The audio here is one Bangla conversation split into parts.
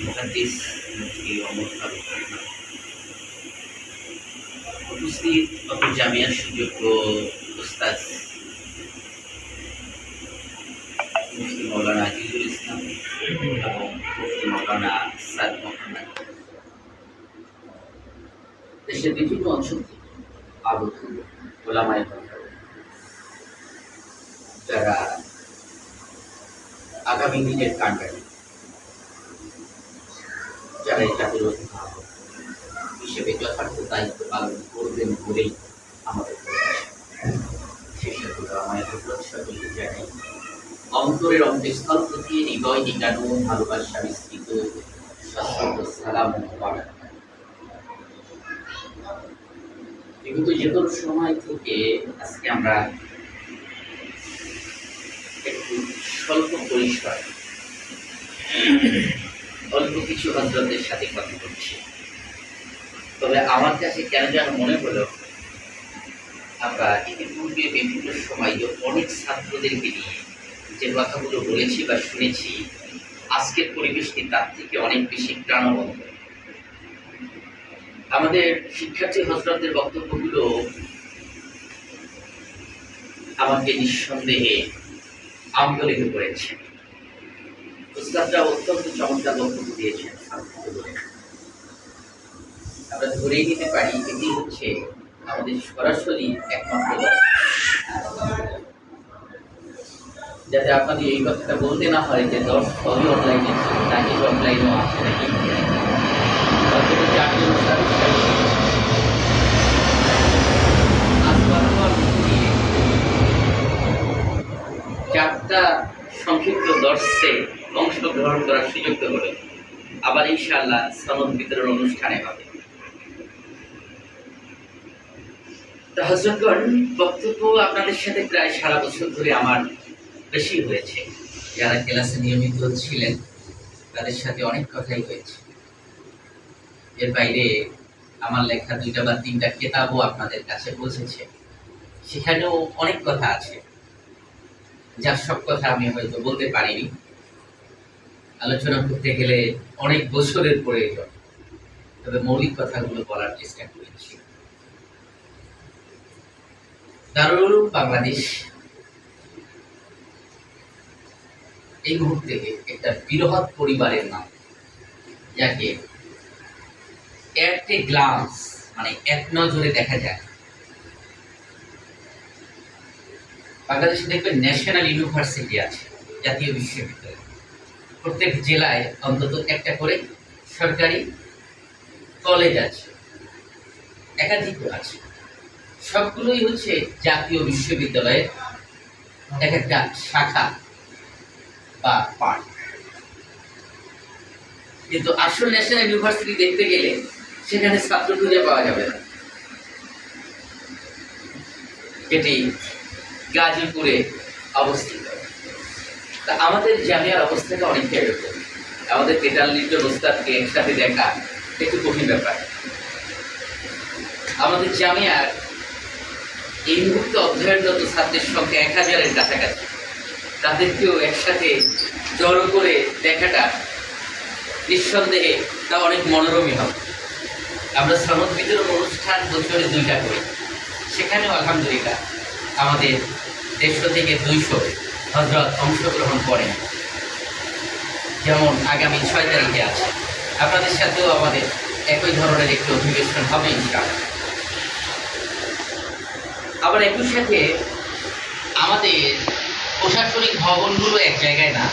মুহাদ্দিস মুফতি ফারুক উপস্থিত ডক্টর জামিয়ার সুযোগ্য উস্তাদ মুফতি মৌলানা আজিজুল ইসলাম এবং মুফতি মৌলানা সাদ মোহাম্মদ দেশের বিভিন্ন অঞ্চল আগত ওলামায় যারা আগামী দিনের কাণ্ডারি যারা এই জাতির হিসেবে যথার্থ দায়িত্ব পালন করবেন বলেই আমাদের অন্তরের অন্তঃস্থল প্রতি হৃদয় নিগানো ভালোবাসা বিস্তৃত সালাম ও বিগত যে কোনো সময় থেকে আজকে আমরা একটু স্বল্প পরিসর অল্প কিছু হজরতের সাথে কথা বলছি। তবে আমার কাছে কেন যেন মনে হলো, আমরা ইতিপূর্বে বিভিন্ন সময় অনেক ছাত্রদেরকে নিয়ে যে কথাগুলো বলেছি বা শুনেছি, আজকের পরিবেশটি তার থেকে অনেক বেশি প্রাণবন্ত। আমাদের শিক্ষার্থী হজরতদের বক্তব্যগুলো আমাকে নিঃসন্দেহে আন্দোলিত করেছে। উস্তাদরা অত্যন্ত চমৎকার বক্তব্য দিয়েছেন আমরা ধরেই নিতে পারি এটি হচ্ছে আমাদের সরাসরি একমাত্র। যাতে আপনাদের এই কথাটা বলতে না হয় যে দশ সবই অনলাইনে নাকি অফলাইনেও আছে নাকি? চারটা সংক্ষিপ্ত দর্শে অংশগ্রহণ করার সুযোগ হলো আবার ইনশাআল্লাহ সনদ বিতরণ অনুষ্ঠানে হবে হজরতগণ বক্তব্য আপনাদের সাথে প্রায় সারা বছর ধরে আমার বেশি হয়েছে যারা ক্লাসে নিয়মিত ছিলেন তাদের সাথে অনেক কথাই হয়েছে এর বাইরে আমার লেখা দুইটা বা তিনটা কেতাবও আপনাদের কাছে পৌঁছেছে সেখানেও অনেক কথা আছে যার সব কথা আমি হয়তো বলতে পারিনি আলোচনা করতে গেলে অনেক বছরের প্রয়োজন তবে মৌলিক কথাগুলো বলার চেষ্টা করেছি। দারুল বাংলাদেশ এই মুহূর্তে একটা বৃহৎ পরিবারের নাম, যাকে এট এ গ্লান্স মানে এক নজরে দেখা যায়। বাংলাদেশে দেখবেন ন্যাশনাল ইউনিভার্সিটি আছে, জাতীয় বিশ্ববিদ্যালয়। প্রত্যেক জেলায় অন্তত একটা করে সরকারি কলেজ আছে, একাধিক আছে। সবগুলোই হচ্ছে জাতীয় বিশ্ববিদ্যালয়ের এক একটা শাখা বা পার্ট। কিন্তু আসল ন্যাশনাল ইউনিভার্সিটি দেখতে গেলে সেখানে ছাত্র খুঁজে পাওয়া যাবে না। এটি গাজীপুরে অবস্থিত। তা আমাদের জামিয়ার অবস্থাটা অনেকটা এরকম। আমাদের তেতাল্লিশ ওস্তাদকে একসাথে দেখা একটু কঠিন ব্যাপার। আমাদের জামিয়ার এই মুহূর্তে অধ্যয়নরত ছাত্রের সংখ্যা এক হাজারের কাছাকাছি। তাদেরকেও একসাথে জড়ো করে দেখাটা নিঃসন্দেহে তা অনেক মনোরমই হবে। আমরা সনদ বিতরণ অনুষ্ঠান বছরে দুইটা করি। সেখানেও আলহামদুলিল্লাহ আমাদের দেড়শো থেকে দুইশো হজরত অংশগ্রহণ করেন। যেমন আগামী ছয় তারিখে আছে। আপনাদের সাথেও আমাদের একই ধরনের একটি অধিবেশন হবে, ইনশাআল্লাহ। আবার একই সাথে আমাদের প্রশাসনিক ভবনগুলো এক জায়গায় না।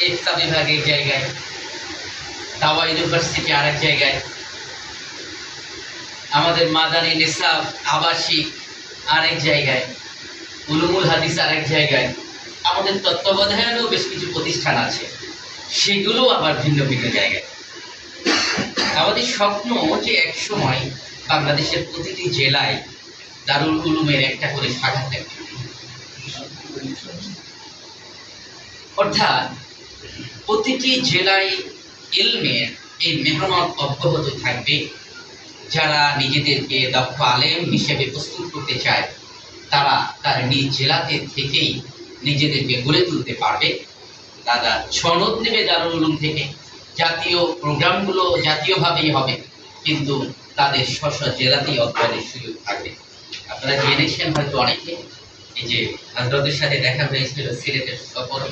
একটা বিভাগ এক জায়গায় দাওয়া ইউনিভার্সিটি আরেক জায়গায়। আমাদের মাদানী নিসাব আবাসিক আরেক জায়গায়, উলুমুল হাদিস আরেক জায়গায়। আমাদের তত্ত্বাবধানেও বেশ কিছু প্রতিষ্ঠান আছে। সেগুলো আবার ভিন্ন ভিন্ন জায়গায়। আমাদের স্বপ্ন যে এক সময় বাংলাদেশের প্রতিটি জেলায় দারুল উলুমের একটা করে শাখা থাকবে। অর্থাৎ প্রতিটি জেলায় ইলমের এই মেহনত অব্যাহত থাকবে। যারা নিজেদেরকে দক্ষ আলেম হিসেবে প্রস্তুত করতে চায়, তারা তার নিজ জেলাতে থেকেই নিজেদেরকে গড়ে তুলতে পারবে। তারা সনদ নেবে দারুল উলুম থেকে। জাতীয় প্রোগ্রামগুলো জাতীয়ভাবেই হবে, কিন্তু তাদের স্ব স্ব জেলাতেই অধ্যয়নের সুযোগ থাকবে। আপনারা জেনেছেন হয়তো অনেকে, এই যে হজরতের সাথে দেখা হয়েছিল সিলেটের সফরে।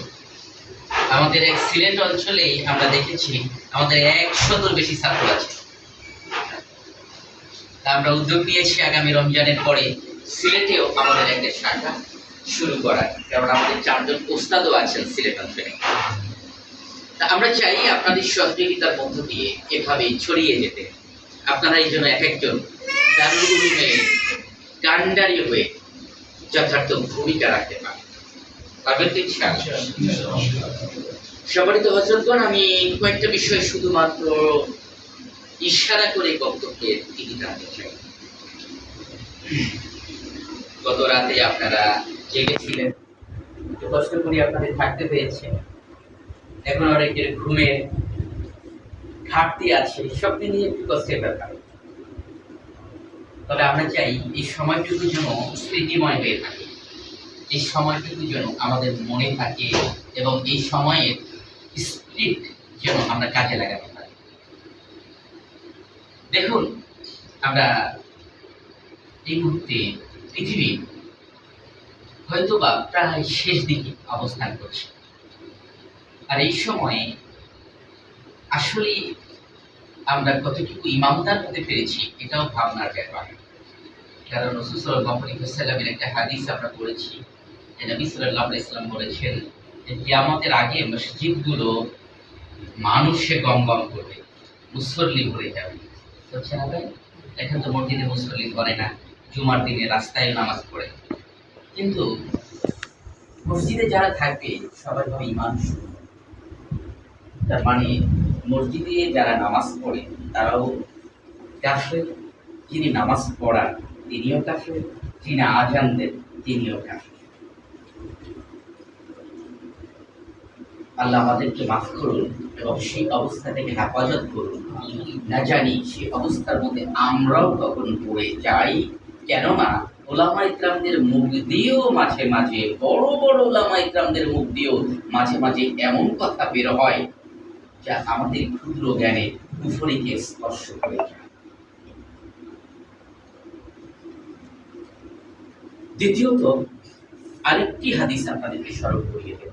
আমাদের এক সিলেট অঞ্চলেই আমরা দেখেছি, আমাদের একশতর বেশি ছাত্র আছে। আমরা উদ্যোগ নিয়েছি আগামী রমজানের পরে সিলেটেও আমাদের একটা শাখা শুরু করার। কারণ আমাদের চারজন ওস্তাদও আছেন সিলেট অঞ্চলে। তা আমরা চাই আপনাদের সহযোগিতার মধ্য দিয়ে এভাবেই ছড়িয়ে যেতে। আপনারা এই জন্য এক একজন কান্ডারি হয়ে যথার্থ ভূমিকা রাখতে পারে পারবেন তো? সম্মানিত হজরতগণ আমি কয়েকটা বিষয় শুধুমাত্র ইশারা করে বক্তব্যের দিকে টানতে চাই। গত রাতে আপনারা জেগেছিলেন। কষ্ট করে আপনাদের থাকতে পেয়েছে এখন অনেকের ঘুমের ঘাটতি আছে, সব নিয়ে একটু কষ্টের ব্যাপার। তবে আমরা চাই এই সময়টুকু যেন স্মৃতিময় হয়ে থাকে। এই সময়টুকু যেন আমাদের মনে থাকে এবং এই সময়ের স্পিরিট যেন আমরা কাজে লাগাতে দেখুন, আমরা এই মুহূর্তে পৃথিবী হয়তো বা প্রায় শেষ দিকে অবস্থান করছে। আর এই সময়ে আসলে আমরা কতটুকু ইমামদার হতে পেরেছি এটাও ভাবনার ব্যাপার। কারণ রসুল একটা হাদিস আমরা সাল্লাহ ইসলাম বলেছেন যে আমাদের আগে মসজিদগুলো মানুষে গম গম করবে, মুসল্লি ভরে যাবে। হচ্ছে ভাই এখন তো মসজিদে মুসল্লি করে না, জুমার দিনে রাস্তায় নামাজ পড়ে। কিন্তু মসজিদে যারা থাকবে সবাই ভাবে ইমান তার মানে মসজিদে যারা নামাজ পড়ে, তারাও কাফের, যিনি নামাজ পড়ান তিনিও কাফের, যিনি আজান দেন তিনিও কাফের। আল্লাহ আমাদেরকে মাফ করুন এবং সেই অবস্থা থেকে হেফাজত করুন। না জানি সেই অবস্থার মধ্যে আমরাও তখন পড়ে যাই। কেননা ওলামা ইকরামদের মুখ দিয়েও মাঝে মাঝে, বড় বড় ওলামা ইকরামদের মুখ দিয়েও মাঝে মাঝে এমন কথা বের হয় যা আমাদের ক্ষুদ্র জ্ঞানে কুফরিকে স্পর্শ করে দ্বিতীয়ত, আরেকটি হাদিস আপনাদেরকে স্মরণ করিয়ে দেব।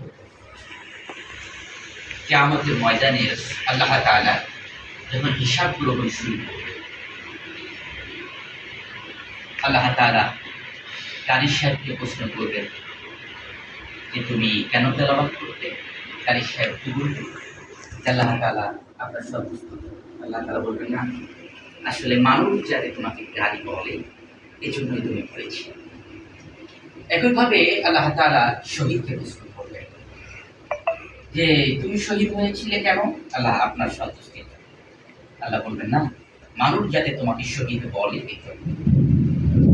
কেয়ামতের ময়দানে আল্লাহ তাআলা যখন হিসাব গ্রহণ শুরু আল্লাহ তাআলা কারি সাহেবকে প্রশ্ন করবেন যে তুমি কেন তেলাবাদ করতে? কারি সাহেব কি বলবে? আল্লাহ তাআলা আপনার সব আল্লাহ তালা বলবেন, না, আসলে মানুষ যাতে তোমাকে গালি বলে এই জন্যই তুমি করেছি। একইভাবে আল্লাহ তাআলা শহীদকে প্রশ্ন যে তুমি শহীদ হয়েছিলে কেন? আল্লাহ আপনার সন্তুষ্টি আল্লাহ বলবেন, না, মানুষ যাতে তোমাকে শহীদ বলে।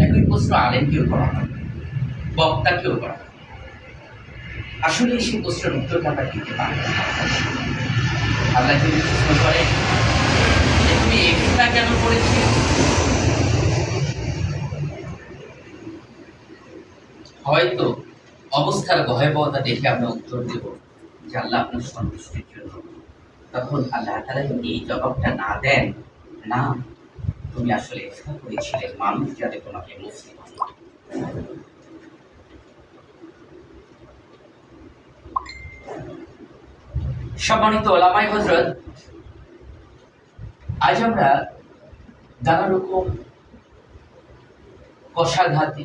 একই প্রশ্ন আলেমকেও করা হয়, বক্তাকেও করা হয়। আসলে সেই প্রশ্নের উত্তরটা আমরা দিতে পারি আল্লাহ যদি প্রশ্ন করে, যে তুমি এক্সট্রা কেন করেছিলে? হয়তো অবস্থার ভয়াবহতা দেখে আমরা উত্তর দেব। যে আল্লাহ আপনার সন্তুষ্টির জন্য। তখন আল্লাহ তালা এই জবাবটা না দেন, না, তুমি আসলে এক্সট্রা করেছিলে মানুষ যাতে তোমাকে মুসলিম সম্মানিত ওলামাই হজরত আজ আমরা নানা রকম কষাঘাতে,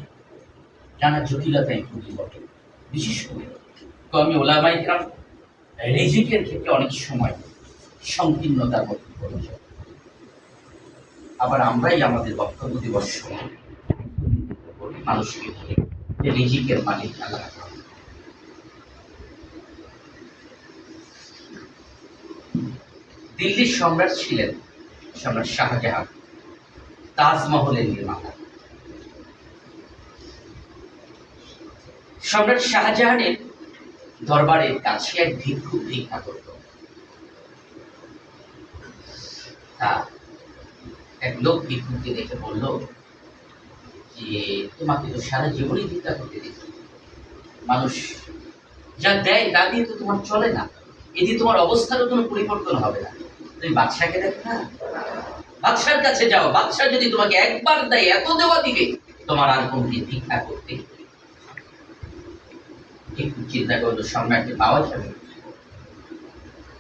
নানা জটিলতায় ভুগি বটে বিশেষ করে কমি ওলামাই গ্রাম রিজিকের ক্ষেত্রে অনেক সময় সংকীর্ণতার মধ্যে পড়ে যায়। আবার আমরাই আমাদের বক্তব্য দিবস সময় মানুষকে বলি যে রিজিকের মালিক আল্লাহ। দিল্লির সম্রাট ছিলেন সম্রাট শাহজাহান, তাজমহলের নির্মাতা। সম্রাট শাহজাহানের দরবারের কাছে এক ভিক্ষুক ভিক্ষা করত। তা এক লোক ভিক্ষুককে দেখে বলল, যে তোমাকে তো সারা জীবনই ভিক্ষা করতে দেখি। মানুষ যা দেয় তা দিয়ে তো তোমার চলে না। এতে তোমার অবস্থারও কোনো পরিবর্তন হবে না। তুমি বাদশাকে দেখো না? বাদশার কাছে যাও। বাদশা যদি তোমাকে একবার দেয়, এত দেওয়া দিবে, তোমার আর কোনদিন ভিক্ষা করতে একটু চিন্তা করল সম্রাটকে পাওয়া যাবে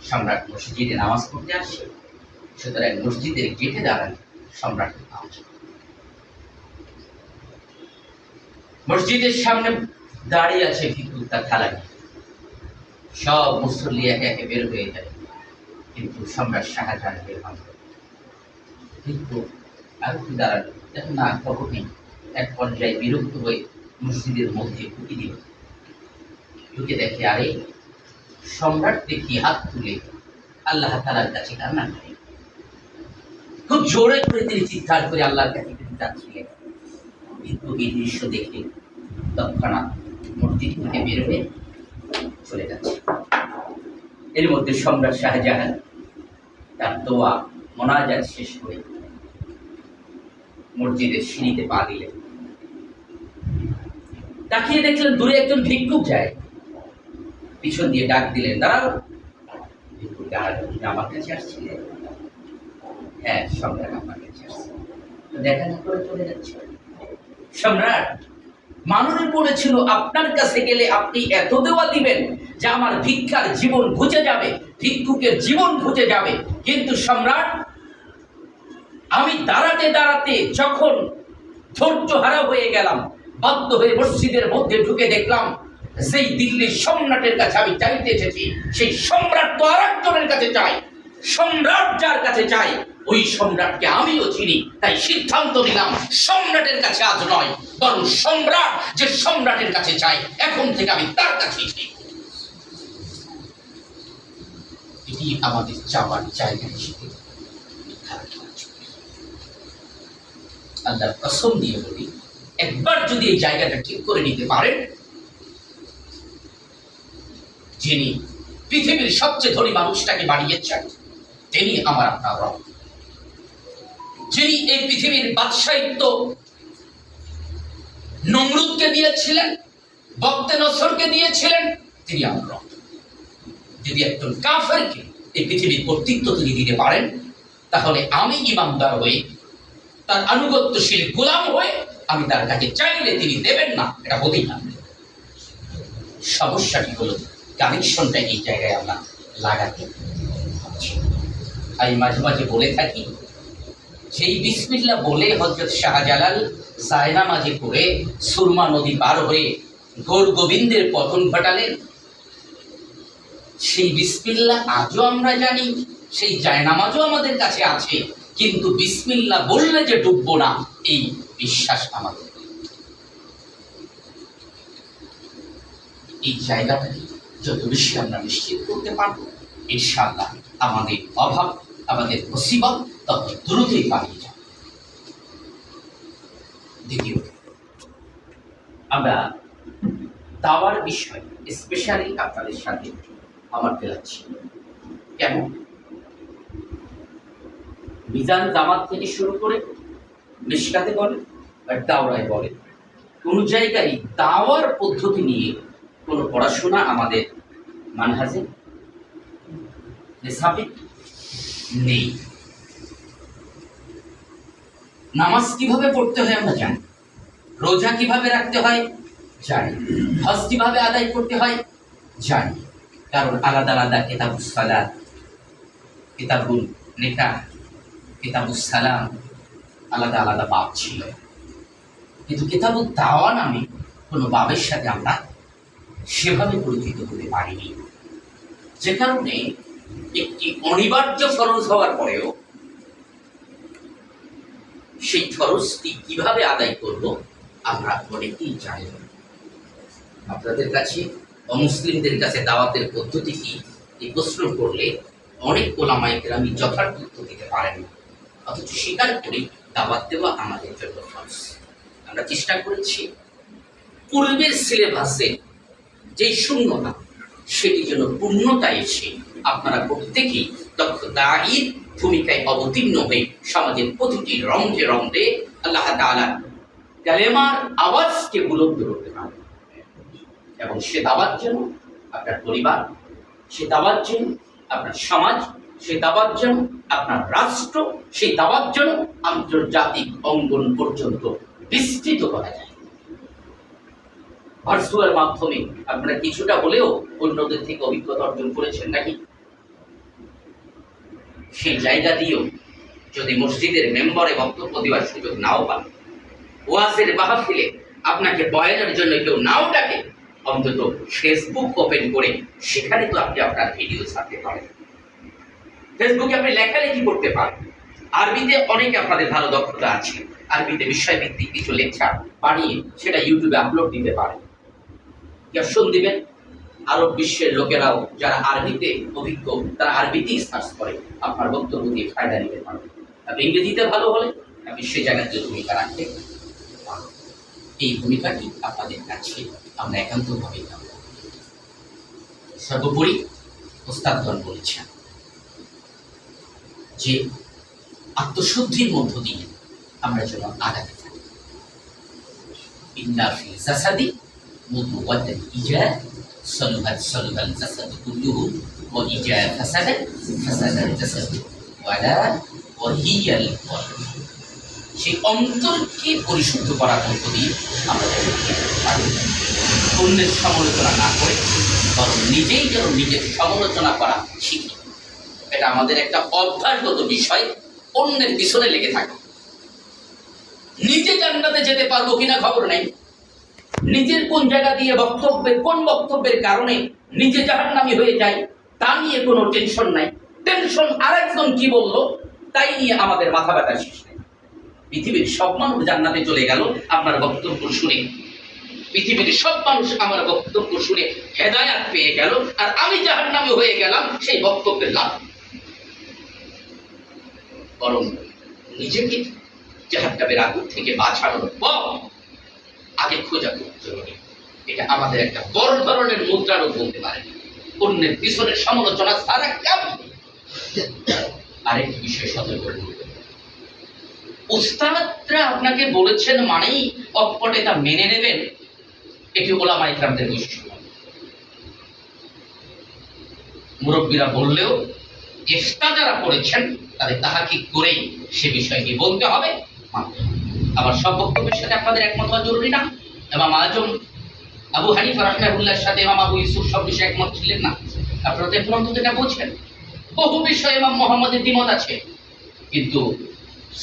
সম্রাট মসজিদে নামাজ পড়তে আসে, সুতরাং মসজিদের গেটে দাঁড়ান সম্রাটকে পাওয়া যাবে। মসজিদের সামনে দাঁড়িয়ে আছে ভিক্ষুক তার থালা সব মুসল্লি একে একে বের হয়ে যায়, কিন্তু সম্রাট শাহজাহান বের হন কিন্তু আর কি দাঁড়াল দেখুন না খবর নেই এক পর্যায়ে বিরক্ত হয়ে মসজিদের মধ্যে ঢুকে দিল। ঢুকে দেখে, আরে, সম্রাট দেখি হাত তুলে আল্লাহ তালার কাছে কান্না করে খুব জোরে করে তিনি চিৎকার করে আল্লাহর কাছে কিন্তু যাচ্ছিলেন। কিন্তু এই দৃশ্য দেখে তৎক্ষণাৎ মূর্তি থেকে বের হয়ে চলে যাচ্ছে। এর মধ্যে সম্রাট শাহজাহান তার দোয়া, মোনাজাত শেষ করে মসজিদের সিঁড়িতে পা দিলেন। তাকিয়ে দেখলেন দূরে একজন ভিক্ষুক যায়। পিছন দিয়ে ডাক দিলেন, দাঁড়াও। আমার কাছে আসছিলেন হ্যাঁ সম্রাট আমার কাছে আসছে। দেখা না করে চলে যাচ্ছে। সম্রাট পড়েছিল, আপনার কাছে গেলে আপনি এত দেওয়া দিবেন যে আমার ভিক্ষার জীবন ঘুচে যাবে, ভিক্ষুকের জীবন ঘুচে যাবে। কিন্তু সম্রাট, আমি দাঁড়াতে দাঁড়াতে যখন ধৈর্য হারা হয়ে গেলাম, বাধ্য হয়ে মসজিদের মধ্যে ঢুকে দেখলাম সেই দিল্লির সম্রাটের কাছে আমি চাইতে এসেছি, সেই সম্রাট তো আর একজনের কাছে চাই সম্রাট যার কাছে চাই ওই সম্রাটকে আমিও চিনি, তাই সিদ্ধান্ত নিলাম সম্রাটের কাছে আজ নয়, বরং সম্রাট যে সম্রাটের কাছে চাই এখন থেকে আমি তার কাছেই চাই এটি আমাদের চাওয়ার জায়গা হিসেবে নির্ধারণ করা উচিত। আল্লাহর কসম দিয়ে বলি, একবার যদি এই জায়গাটা ঠিক করে নিতে পারেন যিনি পৃথিবীর সবচেয়ে ধনী মানুষটাকে বানিয়েছেন, তিনি আমার আপনার রব। যিনি এই পৃথিবীর বাদশাহিত্য নমরুদকে দিয়েছিলেন, বক্তে নসরকে দিয়েছিলেন, তিনি আমার রব। যদি একজন কাফেরকে এই পৃথিবীর কর্তৃত্ব তিনি দিতে পারেন, তাহলে আমি ইমানদার হয়ে, তার আনুগত্যশীল গোলাম হয়ে, আমি তার কাছে চাইলে তিনি দেবেন না, এটা হতেই না সমস্যাটি হলো কানেকশনটা এই জায়গায় আমরা লাগাতে আমি মাঝে মাঝে বলে থাকি, সেই বিসমিল্লা বলে হজরত শাহজালাল সায়না মাঝে করে সুরমা নদী পার হয়ে ঘোর গোবিন্দের পতন ঘটালেন সেই বিসমিল্লা আজও আমরা জানি, সেই জায়নামাজও আমাদের কাছে আছে, কিন্তু বিসমিল্লা বললে যে ডুববো না, এই বিশ্বাস আমাদের। এই জায়গাটাকে যত বেশি আমরা নিশ্চিত করতে পারব, ইনশাআল্লাহ আমাদের অভাব, আমাদের মুসিবত তত দ্রুতই পালিয়ে যাবে। দ্বিতীয়ত আমরা দাওয়ার বিষয় স্পেশালি আপনাদের সাথে আমার পেলাচ্ছি কেমন? মিজান জামাত থেকে শুরু করে মিশকাতে বলে আর দাওরায় বলে কোন জায়গায় দাওয়ার পদ্ধতি নিয়ে কোনো পড়াশোনা আমাদের মানহাজে নেই। নামাজ কীভাবে পড়তে হয় আমরা জানি। রোজা কীভাবে রাখতে হয়? জানি। হজ কীভাবে আদায় করতে হয়? জানি। কারণ আলাদা আলাদা কিতাবুস সালাত কিতাবুল নিকাহ কিতাবুস সালাম আলাদা আলাদা বাব ছিল। কিন্তু কিতাবুল দাওয়া নামে কোনো বাবের সাথে আমরা সেভাবে পরিচিত হতে পারিনি। যে কারণে একটি অনিবার্য ফরজ হওয়ার পরেও সেই ফরজটি কীভাবে আদায় করব, আমরা অনেকেই জানি। আপনাদের কাছে অমুসলিমদের কাছে দাওয়াতের পদ্ধতি কি, এই প্রশ্ন করলে অনেক ওলামাই আমি যথার্থ উত্তর দিতে পারেন অথচ স্বীকার করি, দাওয়াত দেওয়া আমাদের জন্য ফরজ। আমরা চেষ্টা করেছি। পূর্বের সিলেবাসে যেই শূন্যতা সেটি যেন পূর্ণতা এসে আপনারা প্রত্যেকেই দক্ষ ভূমিকায় অবতীর্ণ হয়ে সমাজের প্রতিটি রঙে রঙে আল্লাহ তাআলা কালেমার আওয়াজকে বুলন্দ করতে পারে এবং সে দাবার যেন আপনার পরিবার, সে দাওয়াত যেন আপনার সমাজ, সে দাওয়াত যেন আপনার রাষ্ট্র সেই দাওয়াত যেন আন্তর্জাতিক অঙ্গন পর্যন্ত বিস্তৃত করা যায়। ভার্চুয়াল মাধ্যমে, আপনারা কিছুটা হলেও অন্যদের থেকে অভিজ্ঞতা অর্জন করেছেন নাকি? সেই জায়গা দিয়েও যদি মসজিদের মেম্বারে বক্তব্য দেওয়ার সুযোগ নাও পান, ওয়াজের মাহফিলে আপনাকে বয়ানের জন্য কেউ নাও ডাকে, অন্তত ফেসবুক ওপেন করে সেখানে তো আপনি আপনার ভিডিও ছাড়তে পারেন। ফেসবুকে আপনি লেখালেখি করতে পারেন। আরবিতে অনেকে আপনাদের ভালো দক্ষতা আছে। আরবিতে বিষয়ভিত্তিক কিছু লেকচার বানিয়ে সেটা ইউটিউবে আপলোড দিতে পারেন। ক্যাপশন দিবেন আরব বিশ্বের লোকেরাও যারা আরবিতে অভিজ্ঞ, তারা আরবিতেই সার্চ করে আপনার বক্তব্য দিয়ে ফায়দা নিতে পারবে। আপনি ইংরেজিতে ভালো হলে আপনি সে জায়গাতে ভূমিকা রাখতে এই ভূমিকাটি আপনাদের কাছে আমরা একান্তভাবে সর্বোপরি ওস্তাদগণ বলেছেন যে আত্মশুদ্ধির মধ্য দিয়ে আমরা যেন আগাতে থাকি। ইন্না ফি জাসাদি ইজা সলুহাত সলুহাল জাসাদ কুল্লুহু ওয়া ইজা ফাসাদাত ফাসাদাল জাসাদ ওয়ালা ওয়াহিয়াল কলব সেই অন্তরকে পরিশুদ্ধ করার মধ্য দিয়ে। অন্যের সমালোচনা না করে বরং নিজেই যেন নিজের সমালোচনা করা শিখি এটা আমাদের একটা অভ্যাসগত বিষয় অন্যের পিছনে লেগে থাকে। নিজে জান্নাতে যেতে পারব কিনা খবর নেই। নিজের কোন জায়গা দিয়ে বক্তব্যের, কোন বক্তব্যের কারণে নিজে জাহান্নামী হয়ে যায়, তা নিয়ে কোনো টেনশন নাই। টেনশন আরেকজন কি বলল? তাই নিয়ে আমাদের মাথা ব্যথা শেষ পৃথিবীর সব মানুষ জান্নাতে চলে গেল, আপনার বক্তব্য শুনে। পৃথিবীর সব মানুষ আমার বক্তব্য শুনে হেদায়াত পেয়ে গেল, আর আমি যাহার নামে হয়ে গেলাম, সেই বক্তব্যের লাভ। বরং নিজেকে জাহান্নামের আগুন থেকে বাঁচানোর পর আগে খোঁজা এটা আমাদের একটা বড় ধরনের মুদ্রারও বলতে পারেন অন্যের পিছনের সমালোচনা সারা কাম আরেকটি বিষয় সতর্ক। উস্তাদরা আপনাকে বলেছেন মানেই অকপটে তা মেনে নেবেন। এটি ওলামা ইকরামদের বৈশিষ্ট্য। মুরব্বীরা বললেও চেষ্টা যারা করেছেন, তাদের তাহা কি করেই সে বিষয়টি বলতে হবে। আবার সব বক্তব্যের সাথে আপনাদের একমত হওয়া জরুরি না। এবং আজম আবু হানিফা রহমাহুল্লাহর সাথে ইমাম আবু ইউসুফ সব বিষয়ে একমত ছিলেন না। আপনারা তো এখন অন্তত এটা বোঝেন বহু বিষয়ে ইমাম মোহাম্মদের দ্বিমত আছে। কিন্তু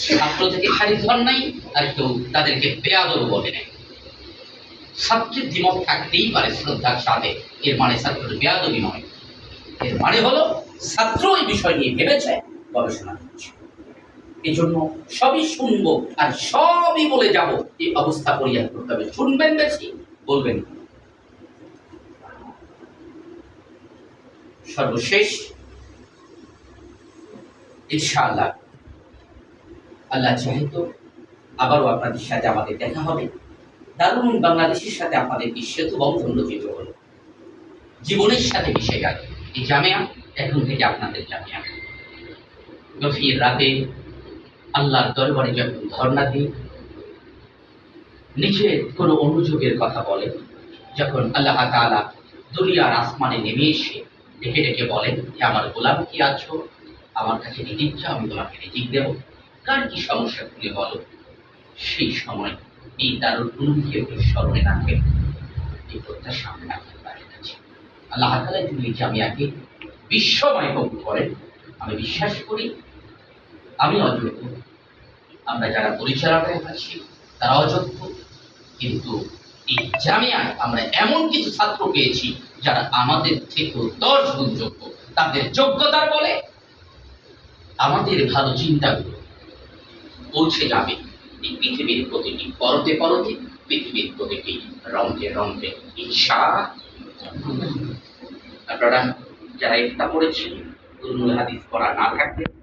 ছাত্র থেকে খারিজ হন নাই আর কেউ তাদেরকে বেয়াদর বলে নাই। ছাত্রের দ্বিমত থাকতেই পারে শ্রদ্ধার সাথে এর মানে ছাত্রের বেয়াদবি নয়। এর মানে হলো ছাত্র এই বিষয় নিয়ে ভেবেছে, গবেষণা করছে। এই জন্য সবই শুনব আর সবই বলে যাব। এই অবস্থা পরিহার করতে হবে। শুনবেন বেশি, বলবেন সর্বশেষ। ইনশাআল্লাহ। আল্লাহ চাহিত আবারও আপনাদের সাথে আমাদের দেখা হবে। দারুণ বাংলাদেশের সাথে আপনাদের সেতু বন্ধন রচিত হলো। জীবনের সাথে মিশে গেল। এই জামিয়া এখন থেকে আপনাদের জামিয়া। গভীর রাতে আল্লাহর দরবারে যখন ধর্ণা দিই নিজের কোনো অনুযোগের কথা বলে, যখন আল্লাহ তাআলা দুনিয়ার আসমানে নেমে এসে ডেকে ডেকে বলেন যে আমার গোলাম, কি আছো? আমার কাছে রিজিক চাও আমি তোমাকে রিজিক দেব। কার কি সমস্যা খুলে বলো? সেই সময় এই দারুল উলুমকে একটু স্মরণে রাখবেন এই প্রত্যাশা আমরা রাখতে পারি আল্লাহ তাআলা যদি জামিয়াকে বিশ্বময় কবুল করেন, আমি বিশ্বাস করি আমি অযোগ্য। আমরা যারা পরিচালনায় আছি, তারা অযোগ্য। কিন্তু এই জামিয়ায় আমরা এমন কিছু ছাত্র পেয়েছি যারা আমাদের থেকেও দশ গুণ যোগ্য। তাদের যোগ্যতার বলে আমাদের ভালো চিন্তাগুলো পৌঁছে যাবে এই পৃথিবীর প্রতিটি পরতে পরতে, পৃথিবীর প্রতিটি রঙে রঙে ঈশা আপনারা যারা ইফতা করেছেন হাদিস পড়া না থাকলে